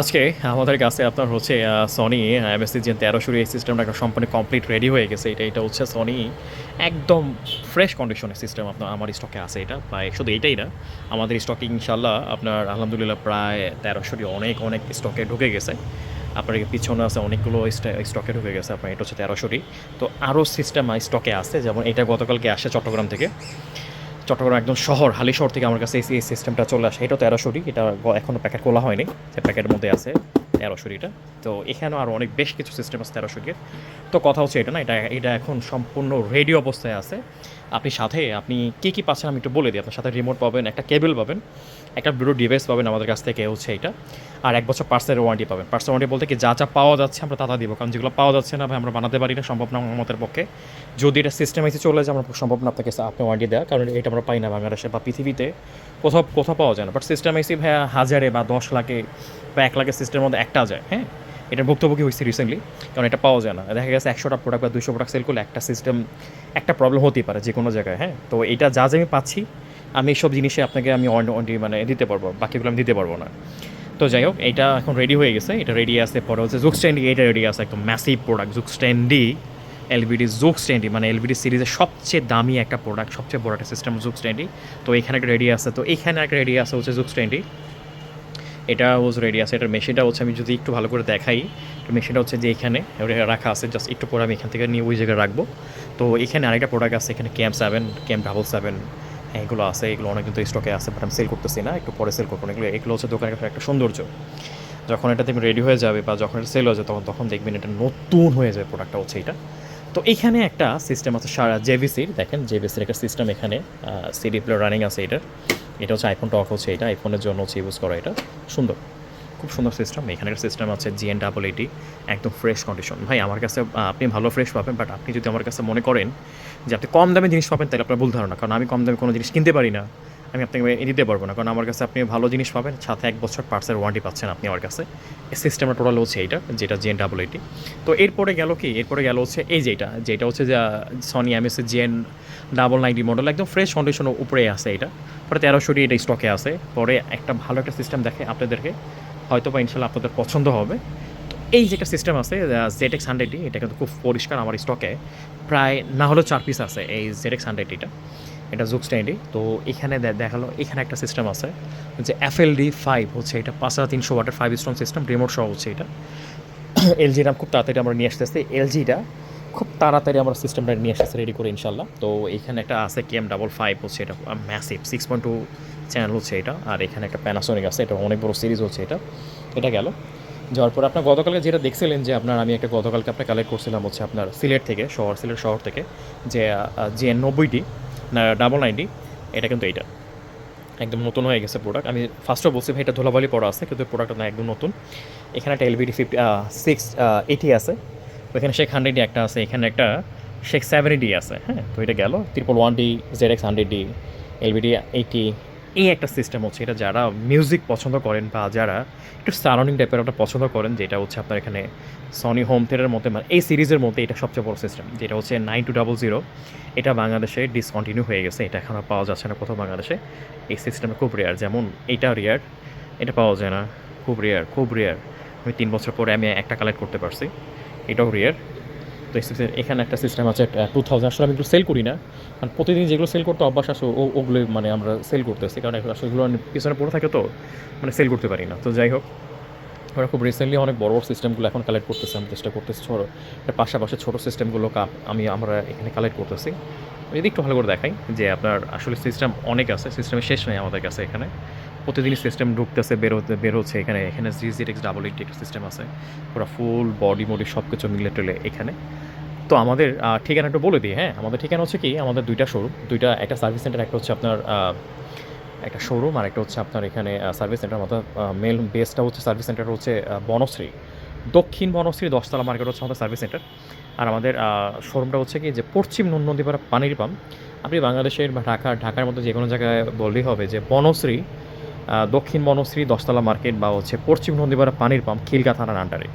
আজকে আমাদের কাছে আপনার হচ্ছে সনি এমএসসি যে তেরোশো এই সিস্টেমটা একটা সম্পূর্ণ কমপ্লিট রেডি হয়ে গেছে। এটা এটা হচ্ছে সনি একদম ফ্রেশ কন্ডিশনের সিস্টেম আপনার, আমার স্টকে আছে এটা। প্রায় শুধু এইটাই না, আমাদের স্টকে ইনশাল্লাহ আপনার, আলহামদুলিল্লাহ প্রায় তেরোশোটি অনেক অনেক স্টকে ঢুকে গেছে। আপনার পিছনে আছে অনেকগুলো স্টকে ঢুকে গেছে, আপনার এটা হচ্ছে তেরোশোটি তো আরও সিস্টেম স্টকে আছে, যেমন এটা গতকালকে আসে চট্টগ্রাম থেকে। চট্টগ্রাম একদম শহর হালি শহর থেকে আমার কাছে এই সিস্টেমটা চলে আসে। এটা তেরোশোটি এটা এখনও প্যাকেট খোলা হয়নি সে প্যাকেটের মধ্যে আছে তেরোশোটিটা তো এখানেও আরও অনেক, বেশ কিছু সিস্টেম আছে তেরোশোটির তো কথা হচ্ছে এটা না, এটা এটা এখন সম্পূর্ণ রেডি অবস্থায় আছে। আপনি সাথে, আপনি কী কী পাচ্ছেন আমি একটু বলে দিই। আপনার সাথে রিমোট পাবেন, একটা কেবল পাবেন, একটা ব্লু ডিভাইস পাবেন আমাদের কাছ থেকে হচ্ছে এটা। আর এক বছর পার্সের ওয়ারেন্টি পাবেন। পার্সের ওয়ারেন্টি বলতে কি, যা যা পাওয়া যাচ্ছে আমরা তা দিব। কারণ যেগুলো পাওয়া যাচ্ছে না ভাই, আমরা বানাতে পারি না, সম্ভব না আমাদের পক্ষে। যদি এটা সিস্টেম এসে চলে যায়, আমরা সম্ভব না আপনাকে আপনি ওয়ারেন্টি দেওয়া কারণ এটা আমরা পাই না বাংলাদেশে বা পৃথিবীতে। কোথাও কোথাও পাওয়া যায় না। বাট সিস্টেম এসে ভাইয়া হাজারে বা দশ লাখে বা এক লাখের সিস্টেমের মধ্যে একটা যায় হ্যাঁ? এটা ভুক্তভোগী হয়েছে রিসেন্টলি কারণ এটা পাওয়া যায় না। দেখা গেছে একশোটা প্রোডাক্ট বা দুশো প্রোডাক্ট সেল করলে একটা সিস্টেম একটা প্রবলেম হতেই পারে যে কোনো জায়গায় হ্যাঁ? তো এটা যা যা আমি পাচ্ছি, আমি সব জিনিসে আপনাকে আমি অন মানে দিতে পারব, বাকিগুলো আমি দিতে পারব না। তো যাই হোক, এটা এখন রেডি হয়ে গেছে, এটা রেডি আছে, পরে হচ্ছে জুক স্ট্যান্ডি এটা রেডি আছে, একদম massive product Dzukou standee LBD Dzukou standee মানে এলবিডি সিরিজের সবচেয়ে দামি একটা প্রোডাক্ট সবচেয়ে বড় একটা সিস্টেম জুক স্ট্যান্ডি তো এখানে একটা রেডি আছে, তো এখানে একটা রেডি আছে হচ্ছে জুক স্ট্যান্ডি এটা ওজ রেডি আছে, এটার মেশিনটা হচ্ছে আমি যদি একটু ভালো করে দেখাই মেশিনটা হচ্ছে যে এখানে রাখা আছে জাস্ট একটু পরে আমি এখান থেকে নিয়ে ওই জায়গায় রাখব। তো এখানে আরেকটা প্রোডাক্ট আছে, এখানে camp seven camp double seven এগুলো আছে, এগুলো অনেক কিন্তু স্টকে আছে বাট আমি সেল করতেছি না, একটু পরে সেল করব। এগুলো এগুলো হচ্ছে দোকানের একটা সৌন্দর্য। যখন এটা তুমি রেডি হয়ে যাবে বা যখন এটা সেল হয়ে যাবে, তখন তখন দেখবেন এটা নতুন হয়ে যাবে প্রোডাক্টটা হচ্ছে এটা। তো এইখানে একটা সিস্টেম আছে সারা জেভিসির দেখেন জেভিসির একটা সিস্টেম এখানে সিডি প্লে রানিং আছে এটার। এটা হচ্ছে আইফোন টক হচ্ছে এটা আইফোনের জন্য হচ্ছে ইউজ করা এটা। সুন্দর। খুব সুন্দর সিস্টেম এখানে একটা সিস্টেম আছে জিএন ডাবল এইটি একদম ফ্রেশ কন্ডিশন ভাই, আমার কাছে আপনি ভালো ফ্রেশ পাবেন বাট আপনি যদি আমার কাছে মনে করেন যে আপনি কম দামে জিনিস পাবেন, তাহলে আপনার ভুল ধারণা। কারণ আমি কম দামে কোনো জিনিস কিনতে পারি না। আমি আপনাকে দিতে পারব না, কারণ আমার কাছে আপনি ভালো জিনিস পাবেন, সাথে এক বছর পার্সের ওয়ারেন্টি পাচ্ছেন আপনি আমার কাছে। সিস্টেমটা টোটাল হচ্ছে এইটা, যেটা জেন ডাবল এইটি তো এরপরে গেল কি? এরপরে গেল হচ্ছে এই যেটা যেটা হচ্ছে যে Sony MS gen double ninety model একদম ফ্রেশ কন্ডিশন উপরে আছে এটা। পরে তেরোশোটি এটা স্টকে আছে। পরে একটা ভালো একটা সিস্টেম দেখে আপনাদেরকে হয়তো বা ইনশাল্লাহ আপনাদের পছন্দ হবে। এই যে একটা সিস্টেম আছে জেড এক্স হান্ড্রেডটি এটা কিন্তু খুব পরিষ্কার আমার স্টকে প্রায় না হলেও চার পিস আছে এই জেড এক্স হান্ড্রেডটিটা এটা জুক স্ট্যান্ডি তো এখানে দেখাল, এখানে একটা সিস্টেম আছে যে এফ এল ডি ফাইভ হচ্ছে এটা পাঁচ হাজার তিনশো ওয়াটের ফাইভ স্টোন সিস্টেম রিমোট সহ হচ্ছে এটা। এলজিটা খুব তাড়াতাড়ি আমরা নিয়ে আসতেছি। এলজিটা খুব তাড়াতাড়ি আমরা সিস্টেমটা নিয়ে আসতেছি রেডি করে ইনশাল্লাহ তো এখানে একটা আছে কেএম ডাবল ফাইভ হচ্ছে এটা massive six point two channel হচ্ছে এটা, আর এখানে একটা প্যানাসোনিক আছে, এটা অনেক বড় সিরিজ হচ্ছে এটা। এটা গেল। যাওয়ার পর আপনার গতকালকে যেটা দেখছিলেন যে আপনার, আমি একটা গতকালকে আপনার কালেক্ট করছিলাম হচ্ছে আপনার সিলেট থেকে, শহর, সিলেট শহর থেকে, যে যে নব্বইটি না ডাবল নাইনটি এটা কিন্তু এইটা। একদম নতুন হয়ে গেছে প্রোডাক্ট আমি ফার্স্টও বলছি ভাই, এটা ধুলাবালি পড়া আছে, কিন্তু প্রোডাক্টটা না, একদম নতুন। এখানে একটা এলবিডি ফিফটি সিক্স এইটি আছে। ওইখানে শেখ হান্ড্রেড ডি একটা আছে, এখানে একটা শেখ সেভেন ডি আছে হ্যাঁ? তো এটা গেল। Triple one D Z X hundred D LBD eighty এই একটা সিস্টেম হচ্ছে, এটা যারা মিউজিক পছন্দ করেন বা যারা একটু সারাউন্ডিং টাইপের একটা পছন্দ করেন, যেটা হচ্ছে আপনার এখানে সনি হোম থিয়েটারের মধ্যে মানে এই সিরিজের মধ্যে এটা সবচেয়ে বড় সিস্টেম যেটা হচ্ছে নাইন টু ডাবল জিরো এটা বাংলাদেশে ডিসকন্টিনিউ হয়ে গেছে, এটা এখন আর পাওয়া যাচ্ছে না কোথাও বাংলাদেশে। এই সিস্টেমটা খুব রেয়ার যেমন এটা রেয়ার এটা পাওয়া যায় না, খুব রেয়ার খুব রেয়ার আমি তিন বছর পরে আমি একটা কালেক্ট করতে পারছি, এটাও রেয়ার তো এখানে একটা সিস্টেম আছে টু থাউজেন্ড আসলে আমি একটু সেল করি না। কারণ প্রতিদিন যেগুলো সেল করতে অভ্যাস ও- ওগুলো মানে আমরা সেল করতেছি। কারণ আসলে এগুলো পিছনে পড়ে থাকে তো মানে সেল করতে পারি না। তো যাই হোক, আমরা খুব রিসেন্টলি অনেক বড় বড় সিস্টেমগুলো এখন কালেক্ট করতেছি, আমি চেষ্টা করতেছি ছোটো পাশাপাশি ছোটো সিস্টেমগুলো আমি আমরা এখানে কালেক্ট করতেছি। যদি একটু ভালো করে দেখাই যে আপনার আসলে সিস্টেম অনেক আছে সিস্টেমের শেষ নেই আমাদের কাছে এখানে। প্রতিদিনই সিস্টেম ঢুকতেছে বেরোতে বের হচ্ছে এখানে। এখানে G G X double eight একটা সিস্টেম আছে। পুরো ফুল বডি মডি সব কিছু মিলে টেলে এখানে। তো আমাদের ঠিকানা একটু বলে দিই হ্যাঁ? আমাদের ঠিকানা হচ্ছে কি? আমাদের দুইটা শোরুম দুইটা একটা সার্ভিস সেন্টার একটা হচ্ছে আপনার একটা শোরুম আর একটা হচ্ছে আপনার এখানে সার্ভিস সেন্টার মতো মেল বেসটা হচ্ছে সার্ভিস সেন্টার হচ্ছে বনশ্রী। দক্ষিণ বনশ্রী দশতলা মার্কেট হচ্ছে আমাদের সার্ভিস সেন্টার আর আমাদের শোরুমটা হচ্ছে কি? যে পশ্চিম নন্দীপাড়া পানির পাম্প আপনি বাংলাদেশের বা ঢাকা, ঢাকার মধ্যে যে কোনো জায়গায় বললেই হবে যে বনশ্রী দক্ষিণ মনশ্রী দশতলা মার্কেট বা হচ্ছে পশ্চিম নন্দীপাড়া পানির পাম্প খিলগা থানার আন্ডারে